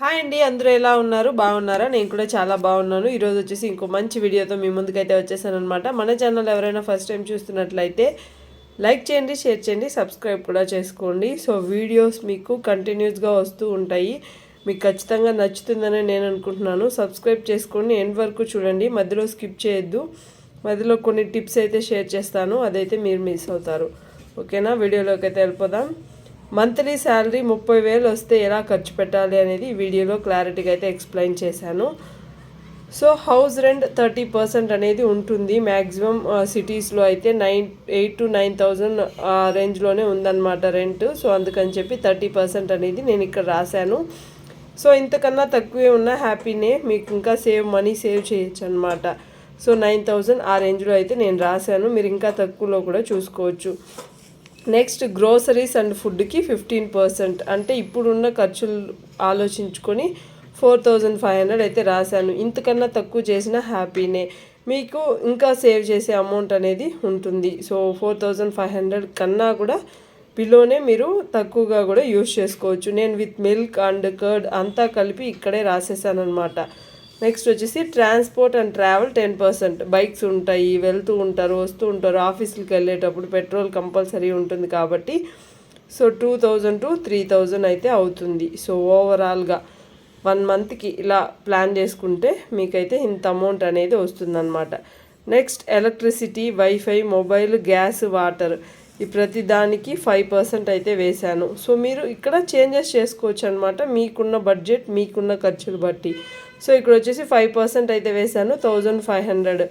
Hi అండి అందరూ ఎలా ఉన్నారు? బాగున్నారా? నేను కూడా చాలా బాగున్నాను. ఈరోజు వచ్చేసి ఇంకో మంచి వీడియోతో మీ ముందుకైతే వచ్చేసాను అనమాట మన ఛానల్ ఎవరైనా ఫస్ట్ టైం చూస్తున్నట్లయితే లైక్ చేయండి షేర్ చేయండి సబ్స్క్రైబ్ కూడా చేసుకోండి. సో వీడియోస్ మీకు కంటిన్యూస్గా వస్తూ ఉంటాయి. మీకు ఖచ్చితంగా నచ్చుతుందని నేను అనుకుంటున్నాను. సబ్స్క్రైబ్ చేసుకోండి. ఎండ్ వరకు చూడండి. మధ్యలో స్కిప్ చేయొద్దు. మధ్యలో కొన్ని టిప్స్ అయితే షేర్ చేస్తాను. అదైతే మీరు మిస్ అవుతారు. ఓకేనా? వీడియోలోకి అయితే వెళ్ళిపోదాం. మంత్లీ శాలరీ ముప్పై వేలు వస్తే ఎలా ఖర్చు పెట్టాలి అనేది వీడియోలో క్లారిటీగా అయితే ఎక్స్ప్లెయిన్ చేశాను. So house rent thirty percent అనేది ఉంటుంది. మ్యాక్సిమం సిటీస్లో అయితే nine eight to nine thousand ఆ రేంజ్లోనే ఉందన్నమాట రెంట్. సో అందుకని చెప్పి థర్టీ పర్సెంట్ అనేది నేను ఇక్కడ రాశాను. సో ఇంతకన్నా తక్కువే ఉన్న హ్యాపీనే మీకు ఇంకా సేవ్ మనీ సేవ్ చేయొచ్చు అనమాట సో నైన్ థౌజండ్ ఆ రేంజ్లో అయితే నేను రాశాను. మీరు ఇంకా తక్కువలో కూడా చూసుకోవచ్చు. నెక్స్ట్ గ్రోసరీస్ అండ్ ఫుడ్కి ఫిఫ్టీన్ పర్సెంట్ అంటే ఇప్పుడున్న ఖర్చులు ఆలోచించుకొని ఫోర్ థౌజండ్ ఫైవ్ హండ్రెడ్ అయితే రాశాను. ఇంతకన్నా తక్కువ చేసిన హ్యాపీనే. మీకు ఇంకా సేవ్ చేసే అమౌంట్ అనేది ఉంటుంది. So four thousand five hundred కన్నా కూడా బిలోనే మీరు తక్కువగా కూడా యూస్ చేసుకోవచ్చు. నేను విత్ మిల్క్ అండ్ కర్డ్ అంతా కలిపి ఇక్కడే రాసేసాను అనమాట నెక్స్ట్ వచ్చేసి transport and travel ten percent bikes ఉంటాయి వెళ్తూ ఉంటారు వస్తూ ఉంటారు. ఆఫీస్కి వెళ్ళేటప్పుడు పెట్రోల్ కంపల్సరీ ఉంటుంది కాబట్టి so two thousand to three thousand అయితే అవుతుంది. సో ఓవరాల్గా వన్ మంత్కి ఇలా ప్లాన్ చేసుకుంటే మీకైతే ఇంత అమౌంట్ అనేది వస్తుందన్నమాట. Next electricity WiFi mobile gas water ఈ ప్రతి దానికి ఫైవ్ పర్సెంట్ అయితే వేశాను. సో మీరు ఇక్కడ చేంజెస్ చేసుకోవచ్చు అనమాట మీకున్న బడ్జెట్ మీకున్న ఖర్చులు బట్టి. సో ఇక్కడ వచ్చేసి ఫైవ్ పర్సెంట్ అయితే వేశాను thousand five hundred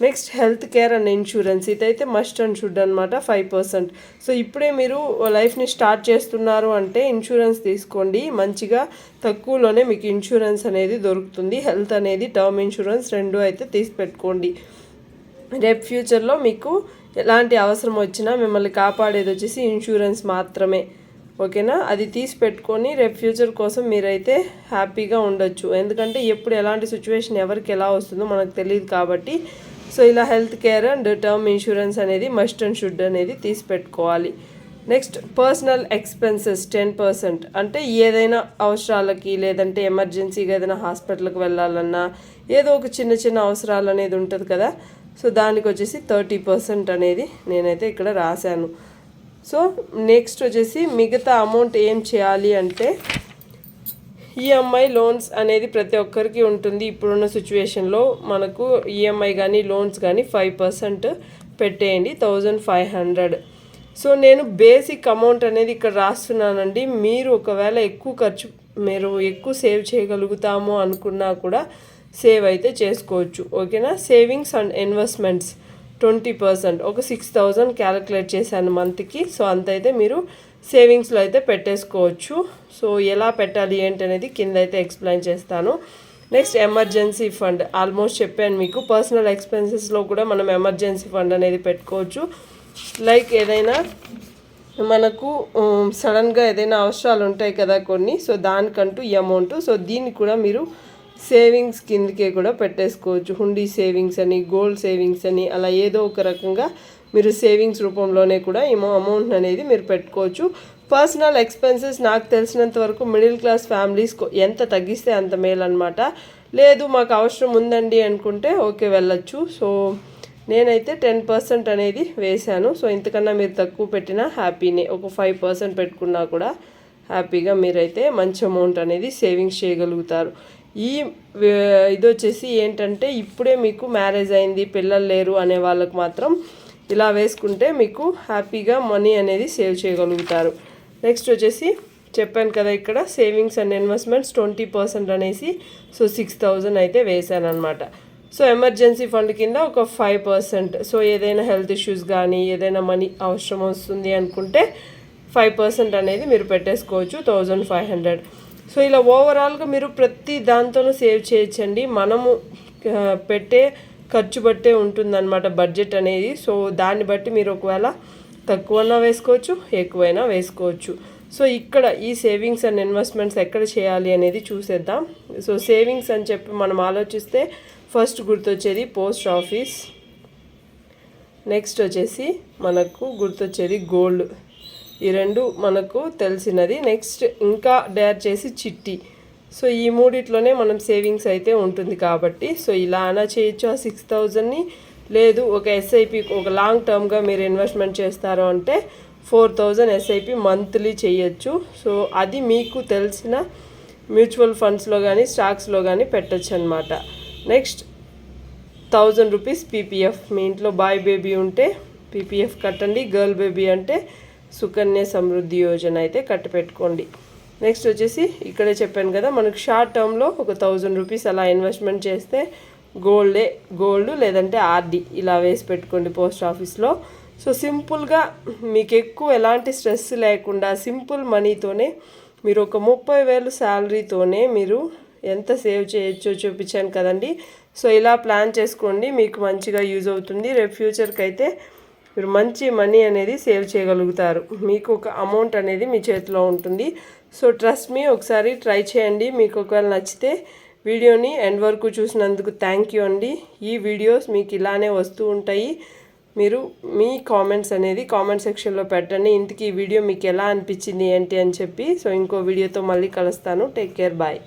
next health care and insurance ఇదైతే మస్ట్ అండ్ షుడ్ అనమాట ఫైవ్ పర్సెంట్ సో ఇప్పుడే మీరు లైఫ్ని స్టార్ట్ చేస్తున్నారు అంటే ఇన్సూరెన్స్ తీసుకోండి. మంచిగా తక్కువలోనే మీకు ఇన్సూరెన్స్ అనేది దొరుకుతుంది. హెల్త్ అనేది టర్మ్ ఇన్సూరెన్స్ రెండు అయితే తీసి పెట్టుకోండి రేపు ఫ్యూచర్లో మీకు ఎలాంటి అవసరం వచ్చినా మిమ్మల్ని కాపాడేది వచ్చేసి ఇన్సూరెన్స్ మాత్రమే. ఓకేనా? అది తీసి పెట్టుకొని రేపు ఫ్యూచర్ కోసం మీరైతే హ్యాపీగా ఉండొచ్చు. ఎందుకంటే ఎప్పుడు ఎలాంటి సిచ్యువేషన్ ఎవరికి ఎలా వస్తుందో మనకు తెలియదు కాబట్టి. సో ఇలా health care and term insurance అనేది మస్ట్ అండ్ షుడ్ అనేది తీసి పెట్టుకోవాలి. Next personal expenses ten percent. అంటే ఏదైనా అవసరాలకి లేదంటే ఎమర్జెన్సీగా ఏదైనా హాస్పిటల్కి వెళ్ళాలన్నా ఏదో ఒక చిన్న చిన్న అవసరాలు అనేది ఉంటుంది కదా. సో దానికి వచ్చేసి థర్టీ పర్సెంట్ అనేది నేనైతే ఇక్కడ రాశాను. సో నెక్స్ట్ వచ్చేసి మిగతా అమౌంట్ ఏం చేయాలి అంటే ఈఎంఐ లోన్స్ అనేది ప్రతి ఒక్కరికి ఉంటుంది. ఇప్పుడున్న సిచ్యువేషన్లో మనకు ఈఎంఐ కానీ లోన్స్ కానీ ఫైవ్ పర్సెంట్ పెట్టేయండి థౌజండ్ ఫైవ్ హండ్రెడ్. సో నేను బేసిక్ అమౌంట్ అనేది ఇక్కడ రాస్తున్నానండి. మీరు ఒకవేళ ఎక్కువ ఖర్చు మీరు ఎక్కువ సేవ్ చేయగలుగుతాము అనుకున్నా కూడా సేవ్ అయితే చేసుకోవచ్చు ఓకేనా? Savings and investments twenty percent ఒక సిక్స్ థౌజండ్ క్యాలిక్యులేట్ చేశాను మంత్కి సో అంత అయితే మీరు సేవింగ్స్లో అయితే పెట్టేసుకోవచ్చు. సో ఎలా పెట్టాలి ఏంటి అనేది కింద అయితే ఎక్స్ప్లెయిన్ చేస్తాను. నెక్స్ట్ ఎమర్జెన్సీ ఫండ్ ఆల్మోస్ట్ చెప్పాను మీకు. పర్సనల్ ఎక్స్పెన్సెస్లో కూడా మనం ఎమర్జెన్సీ ఫండ్ అనేది పెట్టుకోవచ్చు. లైక్ ఏదైనా మనకు సడన్గా ఏదైనా అవసరాలు ఉంటాయి కదా కొన్ని. సో దానికంటూ ఈ అమౌంట్ సో దీన్ని కూడా మీరు సేవింగ్స్ కిందకే కూడా పెట్టేసుకోవచ్చు. హుండీ సేవింగ్స్ అని గోల్డ్ సేవింగ్స్ అని అలా ఏదో ఒక రకంగా మీరు సేవింగ్స్ రూపంలోనే కూడా ఈ అమౌంట్ అనేది మీరు పెట్టుకోవచ్చు. పర్సనల్ ఎక్స్పెన్సెస్ నాకు తెలిసినంత వరకు మిడిల్ క్లాస్ ఫ్యామిలీస్ ఎంత తగ్గిస్తే అంత మేలు అనమాట లేదు మాకు అవసరం ఉందండి అనుకుంటే ఓకే వెళ్ళచ్చు. సో నేనైతే టెన్ పర్సెంట్ అనేది వేశాను. సో ఇంతకన్నా మీరు తక్కువ పెట్టినా హ్యాపీనే. ఒక ఫైవ్ పర్సెంట్ పెట్టుకున్నా కూడా హ్యాపీగా మీరైతే మంచి అమౌంట్ అనేది సేవింగ్స్ చేయగలుగుతారు. ఈ ఇది వచ్చేసి ఏంటంటే ఇప్పుడే మీకు మ్యారేజ్ అయింది పిల్లలు లేరు అనే వాళ్ళకు మాత్రం ఇలా వేసుకుంటే మీకు హ్యాపీగా మనీ అనేది సేవ్ చేయగలుగుతారు. నెక్స్ట్ వచ్చేసి చెప్పాను కదా ఇక్కడ savings and investments twenty percent అనేసి సో సిక్స్ థౌజండ్ అయితే వేసాను అనమాట సో ఎమర్జెన్సీ ఫండ్ కింద ఒక ఫైవ్ పర్సెంట్. సో ఏదైనా హెల్త్ ఇష్యూస్ కానీ ఏదైనా మనీ అవసరం వస్తుంది అనుకుంటే ఫైవ్ పర్సెంట్ అనేది మీరు పెట్టేసుకోవచ్చు థౌజండ్ ఫైవ్ హండ్రెడ్. సో ఇలా ఓవరాల్గా మీరు ప్రతి దాంతోనూ సేవ్ చేయొచ్చండి. మనము పెట్టే ఖర్చు బట్టే ఉంటుందన్నమాట బడ్జెట్ అనేది. సో దాన్ని బట్టి మీరు ఒకవేళ తక్కువైనా వేసుకోవచ్చు ఎక్కువైనా వేసుకోవచ్చు. సో ఇక్కడ ఈ సేవింగ్స్ అండ్ ఇన్వెస్ట్మెంట్స్ ఎక్కడ చేయాలి అనేది చూసేద్దాం. సో సేవింగ్స్ అని చెప్పి మనం ఆలోచిస్తే ఫస్ట్ గుర్తొచ్చేది పోస్ట్ ఆఫీస్. నెక్స్ట్ వచ్చేసి మనకు గుర్తొచ్చేది గోల్డ్. ఈ రెండు మనకు తెలిసినది. నెక్స్ట్ ఇంకా డేర్ చేసి చిట్టి. సో ఈ మూడిట్లోనే మనం సేవింగ్స్ అయితే ఉంటుంది కాబట్టి సో ఇలా అనా చేయొచ్చు. ఆ సిక్స్ థౌజండ్ని లేదు ఒక ఎస్ఐపి ఒక లాంగ్ టర్మ్గా మీరు ఇన్వెస్ట్మెంట్ చేస్తారు అంటే ఫోర్ థౌజండ్ ఎస్ఐపి మంత్లీ చేయొచ్చు. సో అది మీకు తెలిసిన మ్యూచువల్ ఫండ్స్లో కానీ స్టాక్స్లో కానీ పెట్టచ్చు అనమాట నెక్స్ట్ థౌజండ్ రూపీస్ పీపీఎఫ్ మీ ఇంట్లో బాయ్ బేబీ ఉంటే పీపీఎఫ్ కట్టండి గర్ల్ బేబీ అంటే సుకన్య సమృద్ధి యోజన అయితే కట్టి పెట్టుకోండి నెక్స్ట్ వచ్చేసి ఇక్కడే చెప్పాను కదా మనకు షార్ట్ టర్మ్లో ఒక థౌజండ్ రూపీస్ అలా ఇన్వెస్ట్మెంట్ చేస్తే గోల్డే గోల్డ్ లేదంటే ఆర్డి ఇలా వేసి పెట్టుకోండి పోస్ట్ ఆఫీస్లో సో సింపుల్గా మీకు ఎక్కువ ఎలాంటి స్ట్రెస్ లేకుండా సింపుల్ మనీతోనే మీరు ఒక ముప్పై వేలు శాలరీతోనే మీరు ఎంత సేవ్ చేయొచ్చో చూపించాను కదండి. సో ఇలా ప్లాన్ చేసుకోండి మీకు మంచిగా యూజ్ అవుతుంది. రేపు ఫ్యూచర్కి అయితే మీరు మంచి మనీ అనేది సేవ్ చేయగలుగుతారు. మీకు ఒక అమౌంట్ అనేది మీ చేతిలో ఉంటుంది. సో ట్రస్ట్ మీ ఒకసారి ట్రై చేయండి. మీకు ఒకవేళ నచ్చితే వీడియోని ఎండ్ వరకు చూసినందుకు థ్యాంక్ యూ అండి. ఈ వీడియోస్ మీకు ఇలానే వస్తూ ఉంటాయి. మీరు మీ కామెంట్స్ అనేది కామెంట్ సెక్షన్లో పెట్టండి. ఇంతకీ ఈ వీడియో మీకు ఎలా అనిపించింది ఏంటి అని చెప్పి. సో ఇంకో వీడియోతో మళ్ళీ కలుస్తాను. Take care. బాయ్.